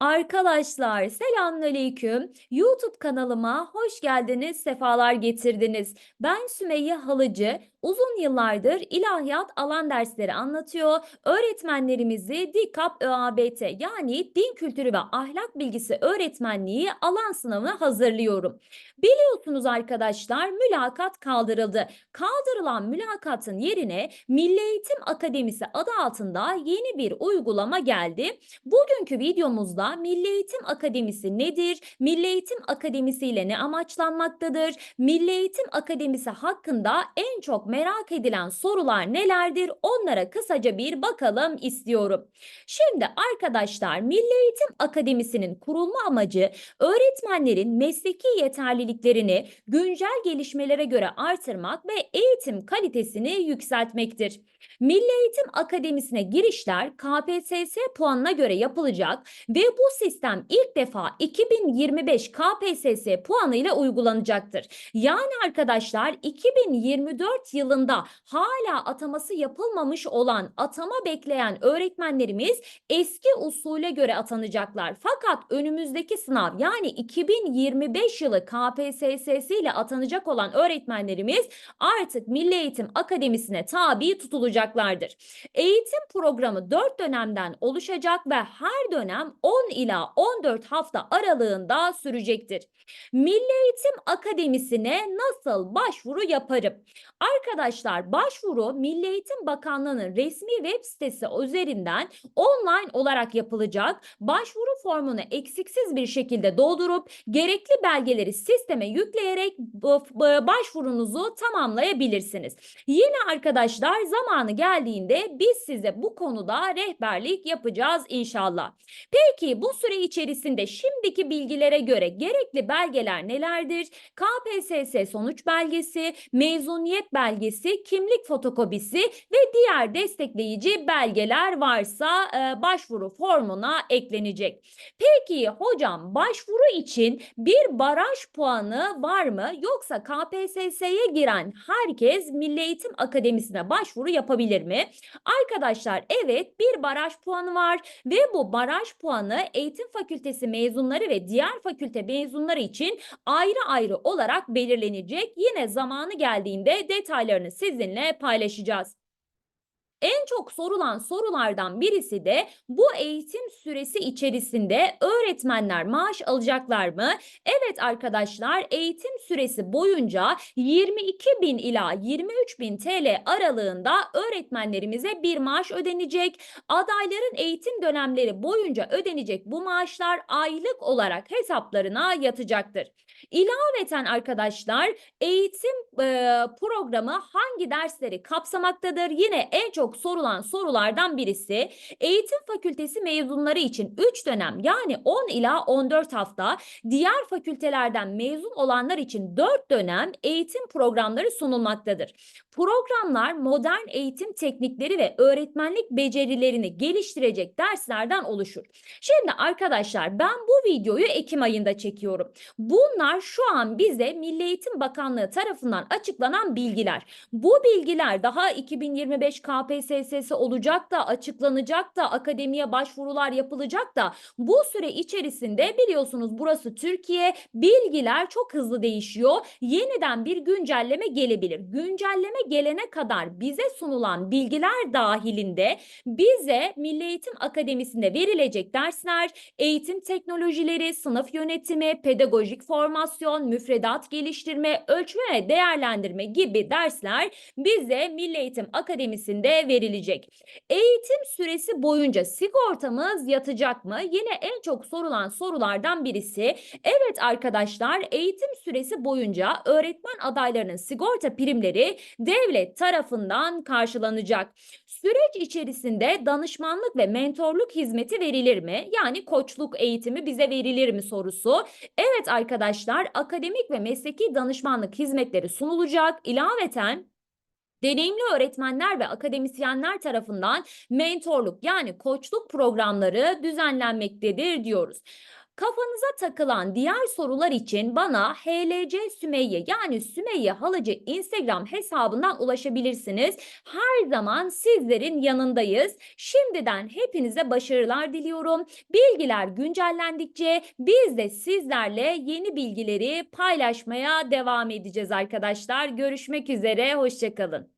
Arkadaşlar selamünaleyküm. YouTube kanalıma hoş geldiniz, sefalar getirdiniz. Ben Sümeyye Halıcı. Uzun yıllardır ilahiyat alan dersleri anlatıyor. Öğretmenlerimizi DİKAP ÖABT yani Din Kültürü ve Ahlak Bilgisi Öğretmenliği alan sınavına hazırlıyorum. Biliyorsunuz arkadaşlar mülakat kaldırıldı. Kaldırılan mülakatın yerine Milli Eğitim Akademisi adı altında yeni bir uygulama geldi. Bugünkü videomuzda Milli Eğitim Akademisi nedir? Milli Eğitim Akademisi ile ne amaçlanmaktadır? Milli Eğitim Akademisi hakkında en çok merak edilen sorular nelerdir? Onlara kısaca bir bakalım istiyorum. Şimdi arkadaşlar Milli Eğitim Akademisi'nin kurulma amacı öğretmenlerin mesleki yeterliliklerini güncel gelişmelere göre artırmak ve eğitim kalitesini yükseltmektir. Milli Eğitim Akademisi'ne girişler KPSS puanına göre yapılacak ve bu sistem ilk defa 2025 KPSS puanı ile uygulanacaktır. Yani arkadaşlar 2024 yılında hala ataması yapılmamış olan atama bekleyen öğretmenlerimiz eski usule göre atanacaklar. Fakat önümüzdeki sınav yani 2025 yılı KPSS ile atanacak olan öğretmenlerimiz artık Milli Eğitim Akademisi'ne tabi tutulacaklardır. Eğitim programı 4 dönemden oluşacak ve her dönem 10 ila 14 hafta aralığında sürecektir. Milli Eğitim Akademisi'ne nasıl başvuru yaparım? Arkadaşlar başvuru Milli Eğitim Bakanlığı'nın resmi web sitesi üzerinden online olarak yapılacak. Başvuru formunu eksiksiz bir şekilde doldurup gerekli belgeleri sisteme yükleyerek başvurunuzu tamamlayabilirsiniz. Yine arkadaşlar zamanı geldiğinde biz size bu konuda rehberlik yapacağız inşallah. Peki bu süre içerisinde şimdiki bilgilere göre gerekli belgeler nelerdir? KPSS sonuç belgesi, mezuniyet belgesi, kimlik fotokopisi ve diğer destekleyici belgeler varsa e, başvuru formuna eklenecek. Peki hocam başvuru için bir baraj puanı var mı yoksa KPSS'ye giren herkes Milli Eğitim Akademisi'ne başvuru yapabilir mi? Arkadaşlar evet bir baraj puanı var ve bu baraj puanı eğitim fakültesi mezunları ve diğer fakülte mezunları için ayrı ayrı olarak belirlenecek. Yine zamanı geldiğinde detaylarını sizinle paylaşacağız. En çok sorulan sorulardan birisi de bu eğitim süresi içerisinde öğretmenler maaş alacaklar mı? Evet arkadaşlar eğitim süresi boyunca 22 bin ila 23 bin TL aralığında öğretmenlerimize bir maaş ödenecek. Adayların eğitim dönemleri boyunca ödenecek bu maaşlar aylık olarak hesaplarına yatacaktır. İlaveten arkadaşlar eğitim e, programı hangi dersleri kapsamaktadır? Yine en çok sorulan sorulardan birisi eğitim fakültesi mezunları için 3 dönem yani 10 ila 14 hafta diğer fakültelerden mezun olanlar için 4 dönem eğitim programları sunulmaktadır. Programlar modern eğitim teknikleri ve öğretmenlik becerilerini geliştirecek derslerden oluşur. Şimdi arkadaşlar ben bu videoyu Ekim ayında çekiyorum. Bunlar şu an bize Milli Eğitim Bakanlığı tarafından açıklanan bilgiler. Bu bilgiler daha 2025 KPSS'si olacak da açıklanacak da akademiye başvurular yapılacak da bu süre içerisinde biliyorsunuz burası Türkiye bilgiler çok hızlı değişiyor. Yeniden bir güncelleme gelebilir. Güncelleme gelene kadar bize sunulan bilgiler dahilinde bize Milli Eğitim Akademisi'nde verilecek dersler, eğitim teknolojileri, sınıf yönetimi, pedagojik formasyon, müfredat geliştirme, ölçme ve değerlendirme gibi dersler bize Milli Eğitim Akademisi'nde verilecek. Eğitim süresi boyunca sigortamız yatacak mı? Yine en çok sorulan sorulardan birisi. Evet arkadaşlar eğitim süresi boyunca öğretmen adaylarının sigorta primleri devlet tarafından karşılanacak. Süreç içerisinde danışmanlık ve mentorluk hizmeti verilir mi? Yani koçluk eğitimi bize verilir mi sorusu. Evet arkadaşlar akademik ve mesleki danışmanlık hizmetleri sunulacak. İlaveten Deneyimli öğretmenler ve akademisyenler tarafından mentorluk yani koçluk programları düzenlenmektedir diyoruz. Kafanıza takılan diğer sorular için bana HLC Sümeyye yani Sümeyye Halıcı Instagram hesabından ulaşabilirsiniz. Her zaman sizlerin yanındayız. Şimdiden hepinize başarılar diliyorum. Bilgiler güncellendikçe biz de sizlerle yeni bilgileri paylaşmaya devam edeceğiz arkadaşlar. Görüşmek üzere, hoşçakalın.